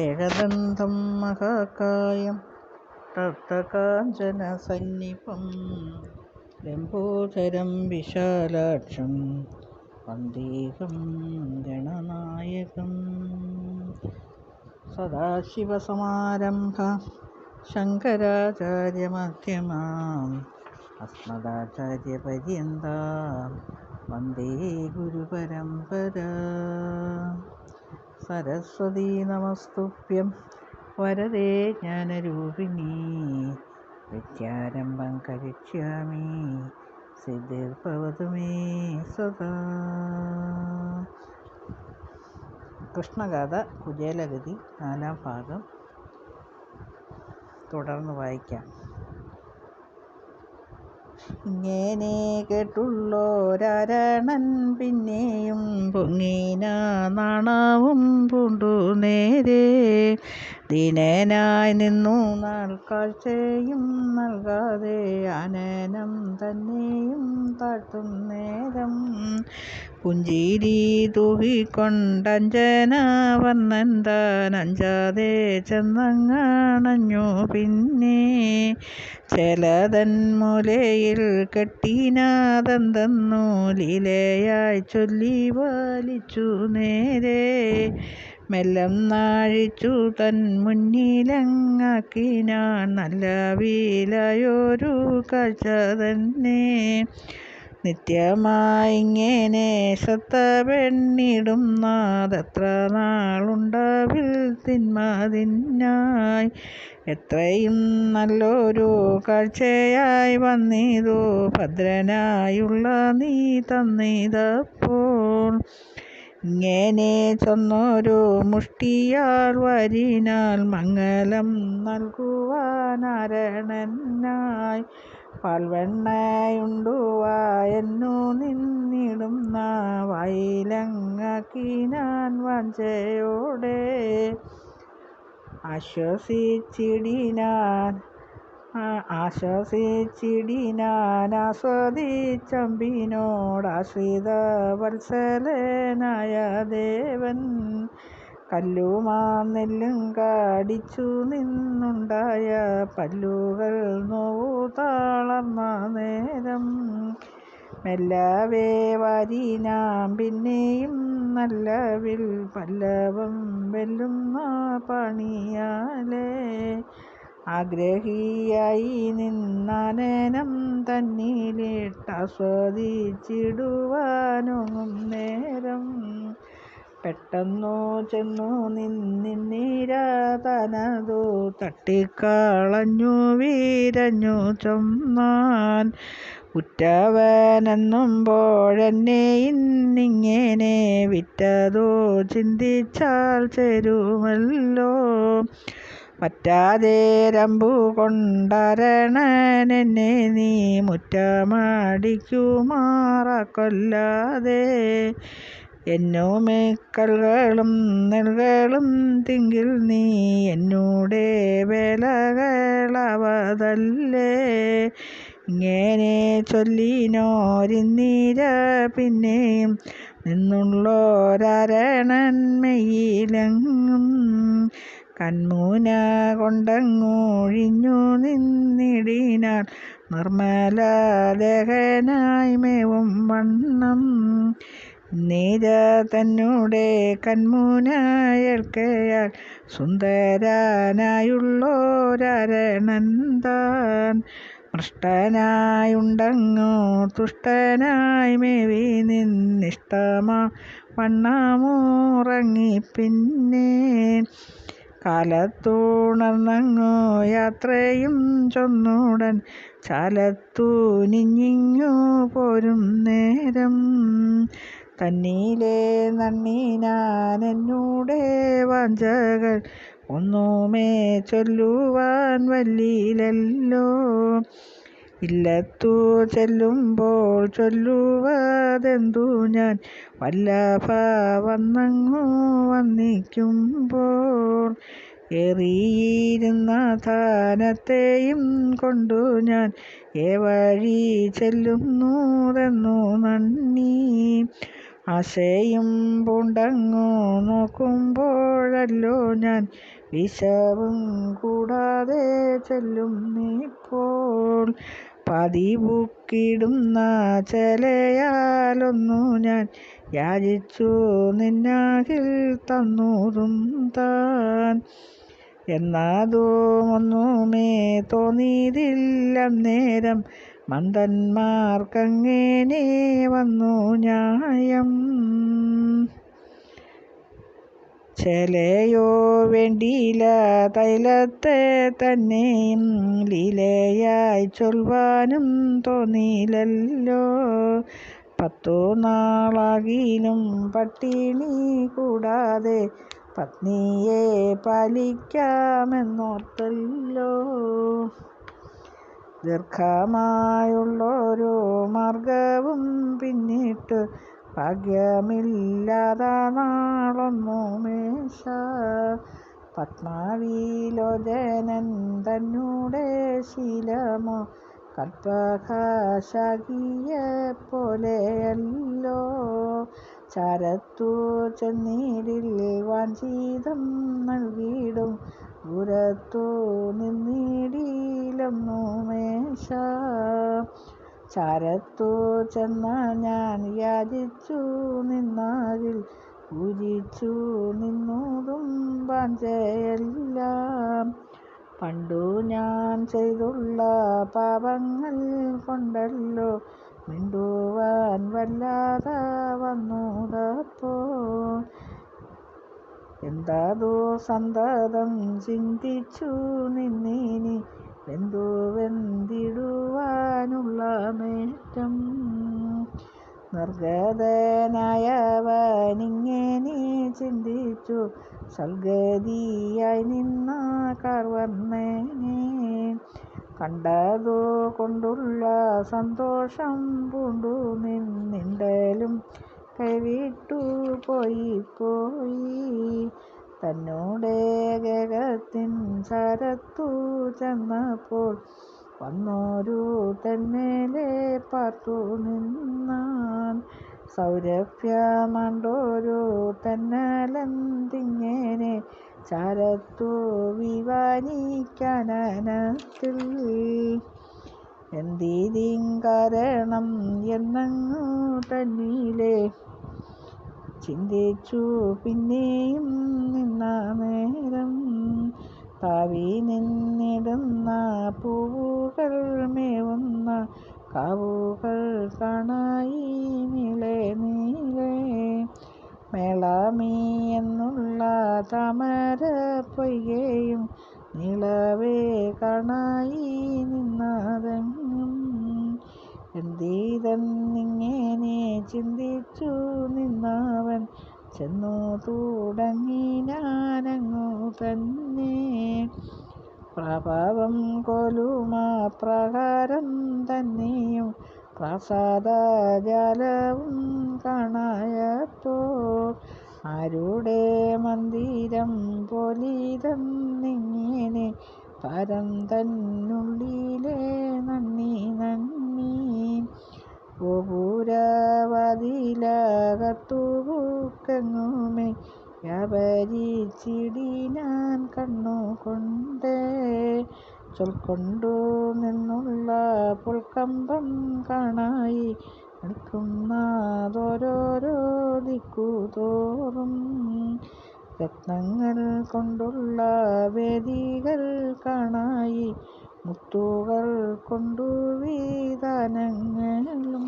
ഏകദന്തം മഹാകായം തർത്തകാഞ്ചനസന്നിപം ലംബോദരം വിശാലാക്ഷം വന്ദേഹം ഗണനായകം സദാശിവസമാരംഭ ശങ്കരാചാര്യമധ്യമാം അസ്മദാചാര്യപര്യന്താം വന്ദേ ഗുരുപരമ്പര. സരസ്വതീ നമസ്തുഭ്യം. വരദേ ജ്ഞാനരൂപിണീ. വിദ്യാരംഭം കരിഷ്യാമി. സിദ്ധിർഭവതു may സദാ. കൃഷ്ണഗാഥ കുചേലഗതി നാലാം ഭാഗം. തുടർന്ന് വായിക്കാം. ഇങ്ങനെ കേട്ടുള്ളോരാരണൻ പിന്നെയും പൊങ്ങിന നാണവും പൂണ്ടു നേരെ. ദീനനായി നിന്നു നാൾ കാഴ്ചയും നൽകാതെ ആനനം തന്നെയും താഴ്ത്തും നേരം. പുഞ്ചിരി തൂകിക്കൊണ്ടഞ്ജന വർണൻ താൻ അഞ്ചാതെ ചെന്നങ്ങണഞ്ഞു പിന്നെ ചെലതൻ മൂലയിൽ കെട്ടിനാതെന്തെന്നു ലീലയായി ചൊല്ലി വലിച്ചു നേരെ. മെല്ലം നാഴിച്ചു തൻ മുന്നിലങ്ങാക്കിനാൻ നല്ല വീലയൊരു കാഴ്ച തന്നെ. നിത്യമായിങ്ങനെ ശ്രദ്ധ പെണ്ണിടുന്നതെത്ര നാളുണ്ടാവിൽ തിന്മതിന്നായി. എത്രയും നല്ലൊരു കാഴ്ചയായി വന്നിതു ഭദ്രനായുള്ള നീ തന്നിതപ്പോൾ. ഇങ്ങനെ ചൊന്നൊരു മുഷ്ടിയാൽ വരിനാൽ മംഗലം നൽകുവാനാരണനായി പാൽവെണ്ണയുണ്ടുവായെന്നു നിന്നിടുന്ന വായിലങ്ങാക്കിനാൻ വഞ്ചയോടെ ആശ്വസിച്ചിടിനാൻ ആശ്വസിച്ചിടിനാൻ ആസ്വദിച്ചമ്പിനോടാശ്രിത വത്സലനായ ദേവൻ കല്ലുമാം നെല്ലും കാടിച്ചു നിന്നുണ്ടായ പല്ലുകൾ നോവു താളർന്ന നേരം. മെല്ലവേ വരിനാം പിന്നെയും നല്ലവിൽ പല്ലവം വെല്ലുന്ന പണിയാലേ ആഗ്രഹിയായി നിന്നാനനം തന്നിലിട്ടാസ്വദിച്ചിടുവാനൊങ്ങും നേരം. പെട്ടെന്നു ചെന്നു നിന്നിര തനതു തട്ടിക്കളഞ്ഞു വീരഞ്ഞു ചൊന്നാൻ. ഉറ്റവനെന്നുമ്പോഴെന്നെ ഇന്നിങ്ങനെ വിറ്റതോ ചിന്തിച്ചാൽ ചേരുമല്ലോ. പറ്റാതെ രമ്പു കൊണ്ടരണനെന്നെ നീ മുറ്റമാടിക്കുമാറക്കൊല്ലാതെ. എന്നോ എന്നുമിക്കൽകളും നെൽകളും തിങ്കിൽ നീ എന്നൂടെ വേലകളവതല്ലേ. ഇങ്ങനെ ചൊല്ലിനോരിന്നീര പിന്നെയും നിന്നുള്ളോരരണന്മയിലെങ്ങും കൺമൂന കൊണ്ടങ്ങൊഴിഞ്ഞു നിന്നിടിനാൽ നിർമ്മല മേവും വണ്ണം. നീര തന്നൂടെ കൺമൂനയൽക്കയാൽ സുന്ദരനായുള്ളോരണന്താൻ മൃഷ്ടനായുണ്ടങ്ങോ തുഷ്ടനായി മേവി നിന്നിഷ്ടമാ വണ്ണമുറങ്ങി പിന്നെ. കാലത്തുണർന്നങ്ങോ യാത്രയും ചൊന്നുടൻ. ചാലത്തു നിഞ്ഞിങ്ങു പോരും നേരം. തന്നീലെ നന്നീനാനെന്നൂടെ വാഞ്ചകൾ. ഒന്നുമേ ചൊല്ലുവാൻ വല്ലിലല്ലോ ഇല്ലത്തു ചെല്ലുമ്പോൾ ചൊല്ലുവതെന്തു ഞാൻ? വല്ലഭ വന്നങ്ങു വന്നിക്കുമ്പോൾ ഏറിയിരുന്ന താനത്തെയും കൊണ്ടു ഞാൻ ഏവഴി ചെല്ലുന്നതെന്നു നന്ദി. ആശയും പൂണ്ടങ്ങു നോക്കുമ്പോഴല്ലോ ഞാൻ വിശവും കൂടാതെ ചെല്ലും നീപ്പോൾ പതിവുക്കിടുന്ന ചേലയാലൊന്നു ഞാൻ. യാചിച്ചു നിന്നാകിൽ തന്നൂറും താൻ. എന്നതുമൊന്നുമേ തോന്നിയതില്ലന്നേരം മന്ദന്മാർക്കങ്ങനെ വന്നു ന്യായം ചേലയോ വേണ്ടിയില്ല തൈലത്തെ തന്നെയും ലീലയായി ചൊൽവാനും തോന്നിയില്ലല്ലോ. പത്തു നാളാകിലും പട്ടിണി കൂടാതെ പത്നിയെ പാലിക്കാമെന്നോർത്തല്ലോ. ദീർഘമായുള്ളൊരു മാർഗവും പിന്നിട്ട് ഭാഗ്യമില്ലാതെ നാളൊന്നുമേശ. പത്മാവിലോ തന്നൂടെ ശീലമോ കൽപ്പകാശാകിയെപ്പോലെയല്ലോ. ചാരത്തു ചെന്നീടിൽ വാഞ്ചീതം നൽകിയിടും ദൂരത്തു നിന്നിടിയിലൊന്നുമേശ ചാരത്തു ചെന്ന ഞാൻ യാചിച്ചു നിന്നാകിൽ പൂജിച്ചു നിന്നൂതും വാഞ്ചയെല്ലാം പണ്ടു ഞാൻ ചെയ്തുള്ള പാപങ്ങൾ കൊണ്ടല്ലോ മിണ്ടുവാൻ വല്ലാതെ വന്നൂതപ്പോൾ എന്താതോ സന്തതം ചിന്തിച്ചു നിന്നിനി വെന്തുവെന്തിടുവാനുള്ള മേറ്റം? നിർഗതനായവനിങ്ങനെ ചിന്തിച്ചു സൽഗതിയായി നിന്ന കാർവർണനെ കണ്ടതോ കൊണ്ടുള്ള സന്തോഷം പൂണ്ടു നിന്നിണ്ടലും കൈവിട്ടു പോയി പോയി. തന്നോടെ ഗകത്തിൻ ചരത്തു ചെന്നപ്പോൾ വന്നോരു തെന്മേലെ പാർത്തു നിന്നാൻ. സൗരഭ്യമണ്ടോരു തന്നലന്തിങ്ങനെ ചരത്തു വിവാനിക്കാനത്തിൽ എന്തിരിങ്കരണം എന്നങ്ങു തന്നിലെ ചിന്തിച്ചു പിന്നെയും നിന്ന നേരം താവി നിന്നിടുന്ന പൂവുകൾ മേവുന്ന കാവുകൾ കാണായി നീളെ നീളെ മേളമീ എന്നുള്ള താമര പൊയ്കയും നീളവേ കാണായി നിന്നതെങ്ങും. എന്തിതെന്നിങ്ങനെ ചിന്തിച്ചു നിന്നവൻ ചെന്നു തുടങ്ങി ഞാനങ്ങു തന്നെ. പ്രഭാവം കൊലുമാ പ്രകാരം തന്നെയും പ്രസാദജാലവും കാണായപ്പോൾ ആരുടെ മന്ദിരം പോലിതെന്നിങ്ങനെ പരം തന്നുള്ളിലെ നന്ദി നന്ദി ഗോപുരവതിലകത്തുകെങ്ങുമേ വ്യാപരിച്ചിടിനാൻ കണ്ണുകൊണ്ടേ. ചൊൽക്കൊണ്ടു നിന്നുള്ള പുൽക്കമ്പം കാണായി. നിൽക്കുന്നതോരോരോ ദിക്കുതോറും രത്നങ്ങൾ കൊണ്ടുള്ള വേദികൾ കാണായി. മുത്തുകൾ കൊണ്ടു വീതനങ്ങളും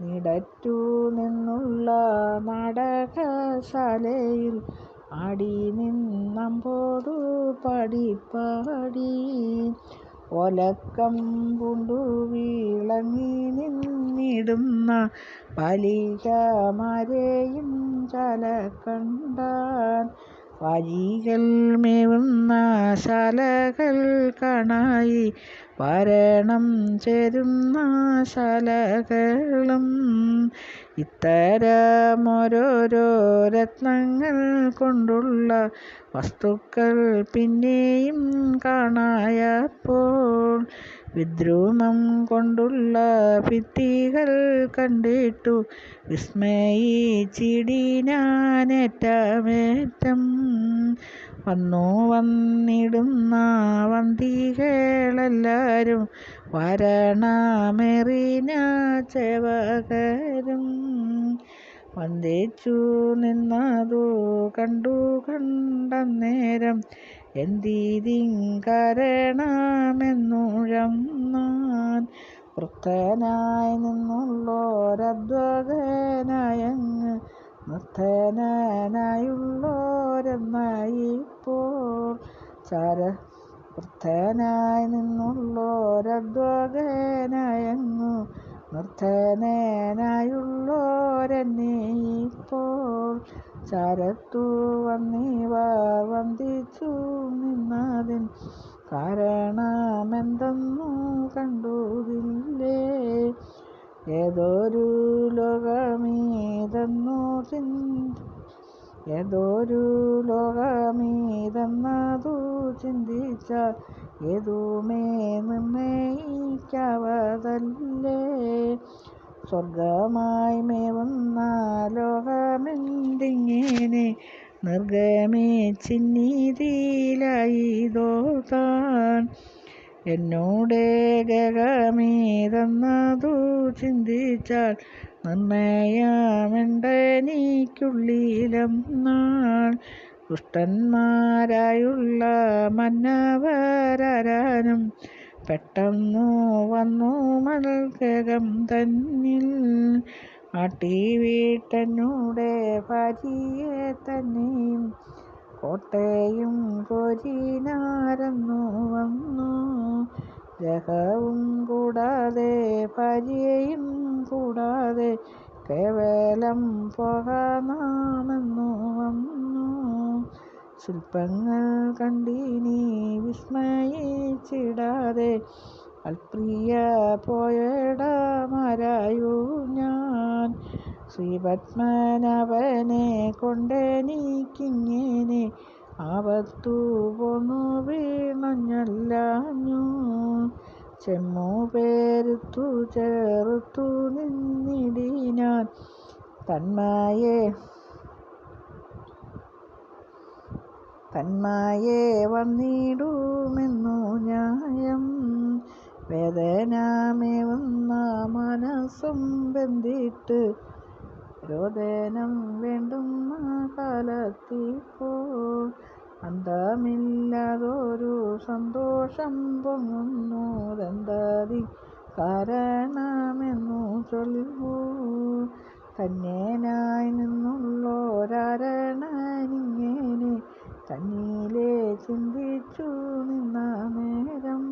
നിടറ്റു നിന്നുള്ള നാടകശാലയിൽ ആടി നിന്നമ്പോടു പാടി ഒലക്കം പൂണ്ടു വിളങ്ങി നിന്നിടുന്ന ബാലികമാരെയും ചാല കണ്ടാൻ വാജികൾ മേവുന്ന ശാലകൾ കാണായി വരണം ചേരുന്ന ശാലകളും. ഇത്തരമോരോരോ രത്നങ്ങൾ കൊണ്ടുള്ള വസ്തുക്കൾ പിന്നെയും കാണായപ്പോൾ വിദ്രൂമം കൊണ്ടുള്ള ഭിത്തികൾ കണ്ടിട്ടു. വിസ്മയിച്ചിടി ഞാനേറ്റമേറ്റം. വന്നു വന്നിടുന്ന വന്തികളെല്ലാരും വരണമേറിന ചെവകരും. വന്ദിച്ചു നിന്നതു കണ്ടു കണ്ടന്നേരം എന്തിതിങ്കരണമെന്നുഴന്നാൻ വൃത്തനായി നിന്നുള്ളോരധ്വകനായങ്ങ് നിർത്തനായുള്ളോരെന്നായിപ്പോൾ ചാര വൃത്തനായി നിന്നുള്ളോരധ്വകനായങ്ങു നിർത്തനായുള്ളോരെന്നെയിപ്പോൾ ചാരത്തു വന്നിവർ വന്ദിച്ചു നിന്നതിൻ കാരണമെന്തെന്നു കണ്ടുതില്ലേ? ഏതൊരു ലോകമീതെന്നു ചിന്ത ഏതൊരു ലോകമീതെന്നതു ചിന്തിച്ചാൽ ഏതുമേ നിർണയിക്കാവതല്ലേ? സ്വർഗമായി മേവുന്ന ലോകമെന്തിങ്ങനെ? നിർഗമേ നിർഗമിച്ചിന്നീതിയിലായിതോ താൻ? എന്നോടെ ഗഗമീതെന്നതു ചിന്തിച്ചാൽ നിർണയമുണ്ടെനിക്കുള്ളിലെന്നാൾ ദുഷ്ടന്മാരായുള്ള മന്നവരാനും പെട്ടെന്നു വന്നു മൽഗകം തന്നിൽ. ആട്ടി വീട്ടനൂടെ ഭാര്യയെ തന്നെയും കോട്ടയും കോരിനാരന്നു വന്നു. ഗ്രഹവും കൂടാതെ ഭാര്യയും കൂടാതെ കേവലം പോകാമെന്നു വന്നു. ശില്പങ്ങൾ കണ്ടിനി വിസ്മയിച്ചിടാതെ അൽപ്രിയ പോയടമാരായു ഞാൻ. ശ്രീപത്മനാഭനെ കൊണ്ടെനിക്കിങ്ങനെ ആപത്തു പോന്നു വീണഞ്ഞല്ലാഞ്ഞു ചെമ്മു പേരുത്തു ചേർത്തു നിന്നിടിനാൻ തന്മായെ തന്മായെ വന്നിടുമെന്നു ന്യായം. വേദനാമേവുന്ന മനസ്സും ബന്ധിട്ട് രോദനം വേണ്ടുന്ന കാലത്തിപ്പോൾ അന്തമില്ലാതൊരു സന്തോഷം പൊങ്ങുന്നു ദന്തതി കാരണമെന്നു ചൊല്ലൂ തന്നേനായി നിന്നുള്ളോരാരണനിങ്ങനെ തന്നിലെ ചിന്തിച്ചു നിന്ന നേരം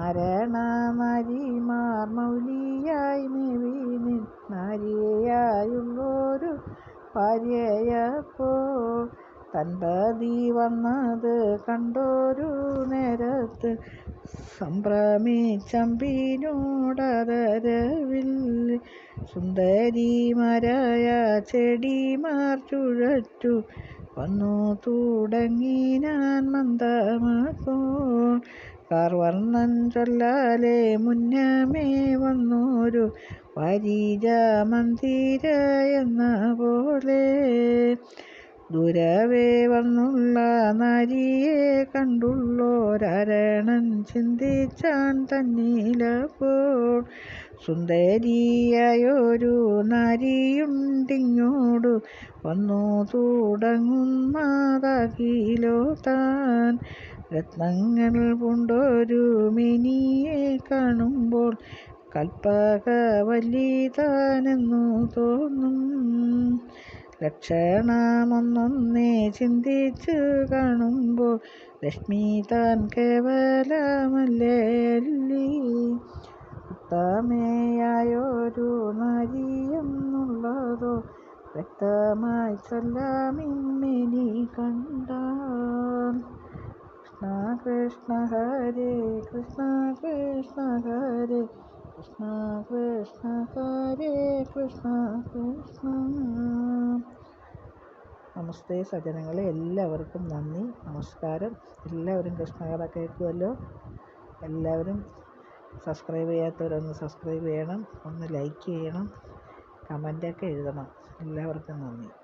ആരണനാരിമാർ മൗലിയായി മേവി നിന്നാരിയായുള്ളൊരു ഭാര്യയപ്പോ തൻപതി വന്നത് കണ്ടൊരു നേരത്ത് സംഭ്രമിച്ചമ്പിനോടതരവിൽ സുന്ദരിമാരായ ചെടിമാർ ചുഴറ്റു വന്നു തുടങ്ങി ഞാൻ മന്ദമപ്പോൾ കാർവർണൻ ചൊല്ലാലെ മുന്നമേ വന്നൊരു വരീജ മന്ദിര എന്ന പോലെ. ദുരവേ വന്നുള്ള നാരിയെ കണ്ടുള്ളോരരണൻ ചിന്തിച്ചാൻ തന്നിലപ്പോൾ. സുന്ദരിയായൊരു നരിയുണ്ടിങ്ങോടു വന്നു തുടങ്ങുന്നതകിലോ താൻ. രത്നങ്ങൾ കൊണ്ടൊരു മിനിയെ കാണുമ്പോൾ കൽപ്പകവല്ലിതാനെന്നു തോന്നും. ലക്ഷണമൊന്നൊന്നേ ചിന്തിച്ചു കാണുമ്പോൾ ലക്ഷ്മി താൻ കേവലമല്ലേ ഉത്തമയായൊരു നരിയെന്നുള്ളതോ വ്യക്തമായി ചൊല്ലാമിമ്മിനി കണ്ടാൽ. കൃഷ്ണ കൃഷ്ണ ഹരേ കൃഷ്ണ കൃഷ്ണ ഹരേ കൃഷ്ണ കൃഷ്ണ ഹരേ കൃഷ്ണ കൃഷ്ണ. നമസ്തേ സജ്ജനങ്ങളെ എല്ലാവർക്കും നന്ദി നമസ്കാരം. എല്ലാവരും കൃഷ്ണകഥ കേൾക്കുമല്ലോ എല്ലാവരും സബ്സ്ക്രൈബ് ചെയ്യാത്തവരൊന്ന് സബ്സ്ക്രൈബ് ചെയ്യണം ഒന്ന് ലൈക്ക് ചെയ്യണം കമന്റൊക്കെ എഴുതണം. എല്ലാവർക്കും നന്ദി.